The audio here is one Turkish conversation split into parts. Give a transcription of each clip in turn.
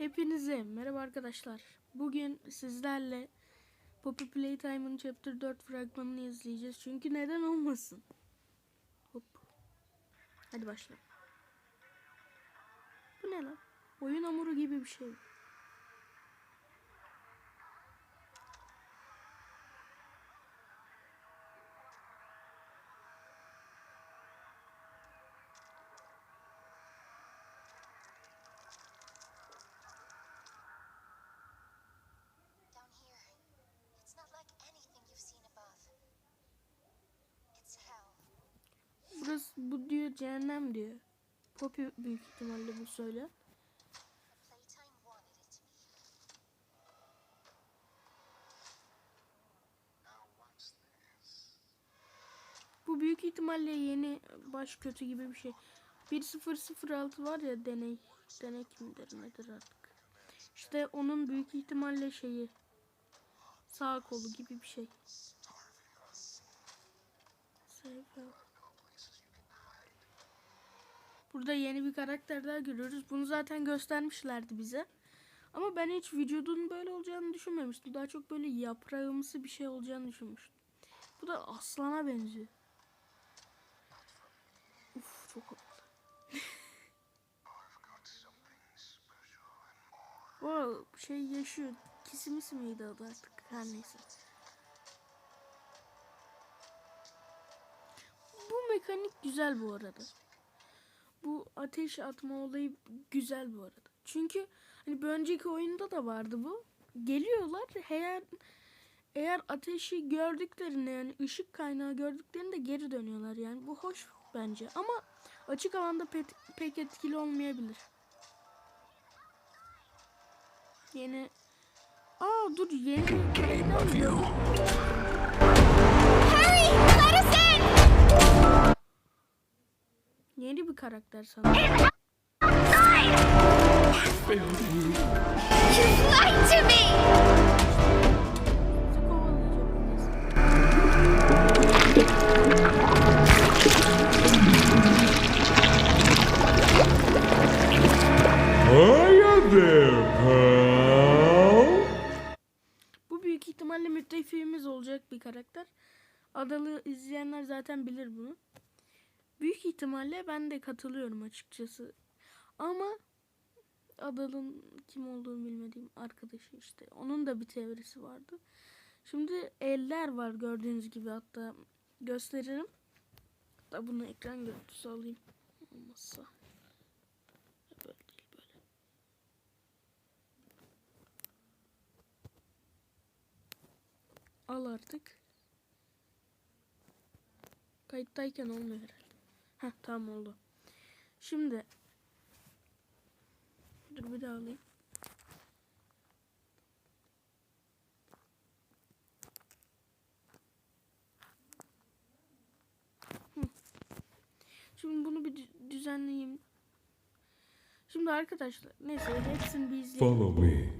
Hepinize merhaba arkadaşlar. Bugün sizlerle Poppy Playtime'ın Chapter 4 fragmanını izleyeceğiz. Çünkü neden olmasın? Hop. Hadi başla. Bu ne lan? Oyun hamuru gibi bir şey. Down here, it's not like anything you've seen above. It's hell. Burası bu diyor cehennem diyor. Poppy büyük ihtimalle bu söyle. Bu büyük ihtimalle yeni baş kötü gibi bir şey. 1006 var ya deney. Denek midir nedir artık. İşte onun büyük ihtimalle şeyi. Sağ kolu gibi bir şey. Save. Burada yeni bir karakter daha görüyoruz. Bunu zaten göstermişlerdi bize. Ama ben hiç vücudunun böyle olacağını düşünmemiştim. Daha çok böyle yaprağımsı bir şey olacağını düşünmüştüm. Bu da aslana benziyor. Uf çok o şey yaşıyor. Kisimisi miydi adı artık? Her neyse. Bu mekanik güzel bu arada. Bu ateş atma olayı güzel bu arada. Çünkü hani bir önceki oyunda da vardı bu. Geliyorlar eğer eğer ateşi gördüklerinde yani ışık kaynağı gördüklerinde geri dönüyorlar yani bu hoş bence ama açık alanda pek, pek etkili olmayabilir. Yeni Aa dur yeni? Hurry! Yeni bir karakter sanırım. Bu büyük ihtimalle müttefiğimiz olacak bir karakter. Adalı izleyenler zaten bilir bunu. Büyük ihtimalle ben de katılıyorum açıkçası. Ama Adal'ın kim olduğunu bilmediğim arkadaşı işte. Onun da bir teorisi vardı. Şimdi eller var gördüğünüz gibi hatta gösteririm. Hatta bunu ekran görüntüsü alayım. Olmazsa. Böyle değil böyle. Al artık. Kayıttayken olmuyor. Heh tamam oldu. Şimdi dur bir daha alayım. Şimdi bunu bir dü- düzenleyeyim. Şimdi arkadaşlar neyse hepsini bir izleyelim. Follow me.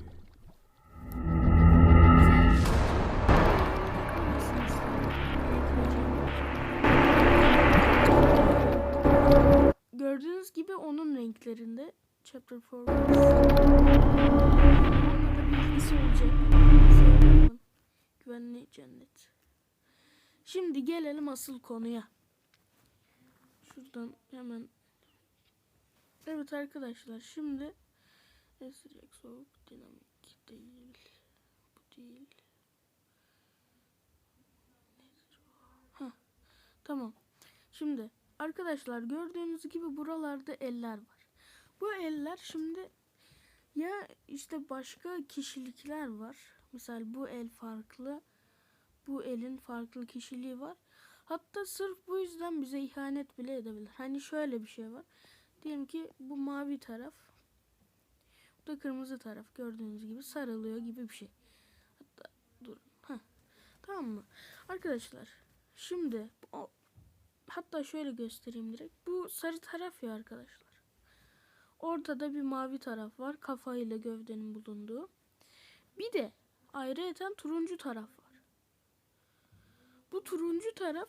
Renklerinde Chapter 4 Onunla da bilgisi olacak. Güvenli cennet. Şimdi gelelim asıl konuya. Şuradan hemen Evet arkadaşlar şimdi ne sıcak soğuk dinamik değil. Bu değil. Heh, tamam. Şimdi arkadaşlar gördüğünüz gibi buralarda eller var. Bu eller şimdi ya işte başka kişilikler var. Mesela bu el farklı. Bu elin farklı kişiliği var. Hatta sırf bu yüzden bize ihanet bile edebilir. Hani şöyle bir şey var. Diyelim ki bu mavi taraf. Bu da kırmızı taraf. Gördüğünüz gibi sarılıyor gibi bir şey. Hatta durun. Heh. Tamam mı? Arkadaşlar şimdi o, hatta şöyle göstereyim direkt. Bu sarı taraf ya arkadaşlar. Ortada bir mavi taraf var. Kafa ile gövdenin bulunduğu. Bir de ayrıyeten turuncu taraf var. Bu turuncu taraf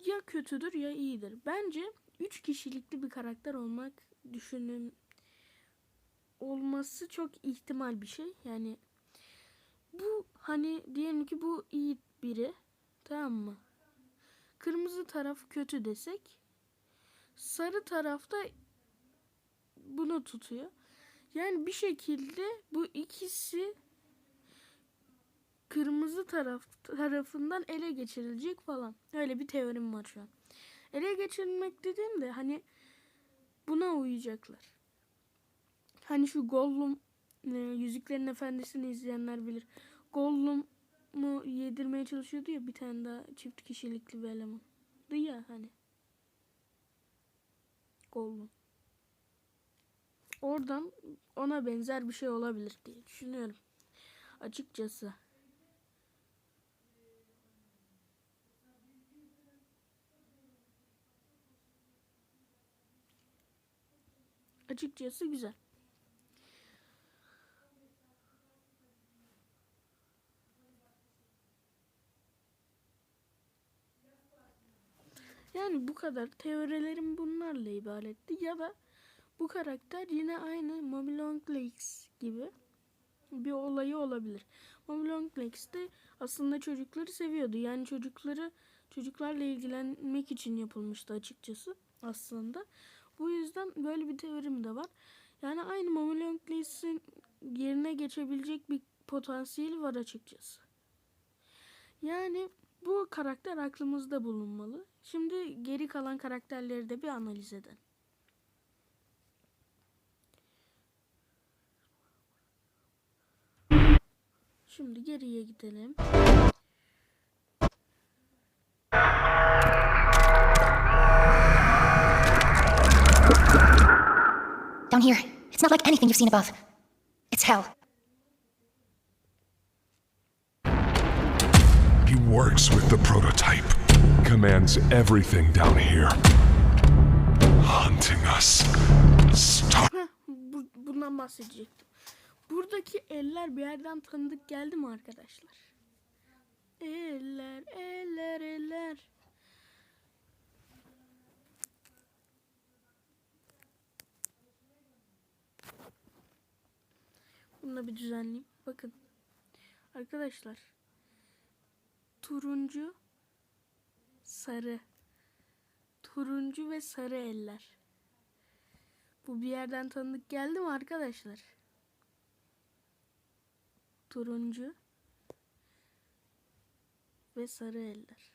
ya kötüdür ya iyidir. Bence 3 kişilikli bir karakter olmak düşünün olması çok ihtimal bir şey. Yani bu hani diyelim ki bu iyi biri tamam mı? Kırmızı taraf kötü desek sarı tarafta bunu tutuyor. Yani bir şekilde bu ikisi kırmızı taraf tarafından ele geçirilecek falan. Öyle bir teorim var şu an. Ele geçirilmek dediğimde hani buna uyacaklar. Hani şu Gollum e, Yüzüklerin Efendisi'ni izleyenler bilir. Gollum'u yedirmeye çalışıyordu ya bir tane daha çift kişilikli bir eleman. ya hani. Gollum. Oradan ona benzer bir şey olabilir diye düşünüyorum. Açıkçası. Açıkçası güzel. Yani bu kadar. Teorilerim bunlarla ibaretti. Ya da bu karakter yine aynı Mommy Long Legs gibi bir olayı olabilir. Mommy Long Legs de aslında çocukları seviyordu. Yani çocukları çocuklarla ilgilenmek için yapılmıştı açıkçası aslında. Bu yüzden böyle bir teorim de var. Yani aynı Mommy Long Legs'in yerine geçebilecek bir potansiyeli var açıkçası. Yani bu karakter aklımızda bulunmalı. Şimdi geri kalan karakterleri de bir analiz edelim. Şimdi geriye gidelim. Down here, it's not like anything you've seen above. It's hell. He works with the prototype. Commands everything down here. Hunting us. Bu, bundan bahsedecektim. Buradaki eller bir yerden tanıdık geldi mi arkadaşlar? Eller, eller, eller. Bunu da bir düzenleyeyim. Bakın. Arkadaşlar. Turuncu, sarı. Turuncu ve sarı eller. Bu bir yerden tanıdık geldi mi arkadaşlar? Turuncu ve sarı eller.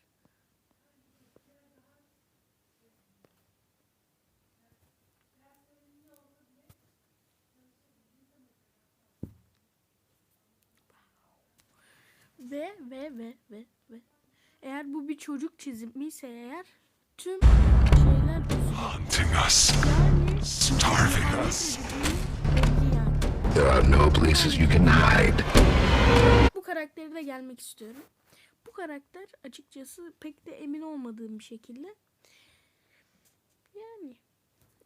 Ve ve ve ve ve eğer bu bir çocuk çizimi ise eğer tüm şeyler. Hunting us. Yani Starving us. There are no places you can hide. Bu karakteri de gelmek istiyorum. Bu karakter açıkçası pek de emin olmadığım bir şekilde. Yani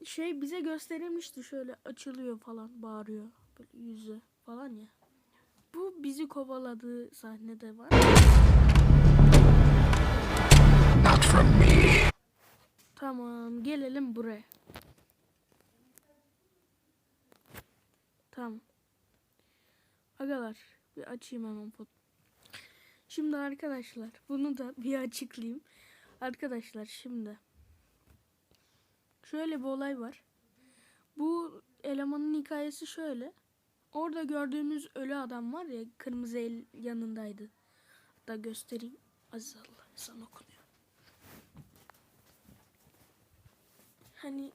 şey bize gösterilmişti şöyle açılıyor falan bağırıyor böyle yüzü falan ya. Bu bizi kovaladığı sahnede var. Not from me. Tamam gelelim buraya. Tamam. Agalar bir açayım hemen foto. Şimdi arkadaşlar bunu da bir açıklayayım. Arkadaşlar şimdi şöyle bir olay var. Bu elemanın hikayesi şöyle. Orada gördüğümüz ölü adam var ya kırmızı el yanındaydı. Da göstereyim. Aziz Allah ezan okunuyor. Hani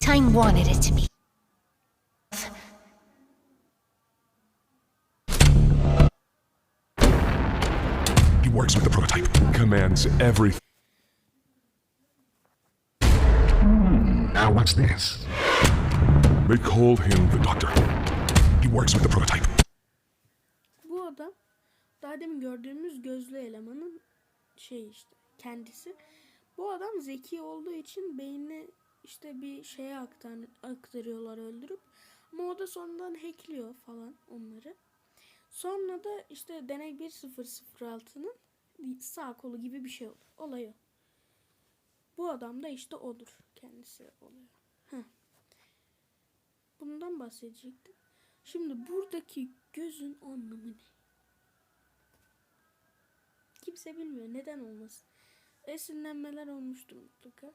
Time wanted it to be. He works with the prototype. Commands everything. Now what's this? They call him the Doctor. He works with the prototype. Bu adam daha demin gördüğümüz gözlü elemanın şey işte kendisi. Bu adam zeki olduğu için beynine işte bir şeye aktar, aktarıyorlar öldürüp. Ama o da sonradan hackliyor falan onları. Sonra da işte deney 1006'nın sağ kolu gibi bir şey olur. Olay o. Bu adam da işte odur. Kendisi oluyor. Heh. Bundan bahsedecektim. Şimdi buradaki gözün anlamı ne? Kimse bilmiyor. Neden olmasın? Esinlenmeler olmuştur mutlaka.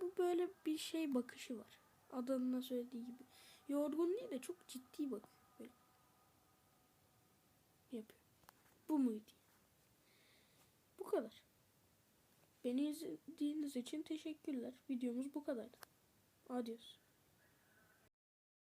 Bu böyle bir şey bakışı var. Adamın söylediği gibi. Yorgun değil de çok ciddi bak. Böyle. Yapıyor. Bu muydu? Bu kadar. Beni izlediğiniz için teşekkürler. Videomuz bu kadardı. Adios.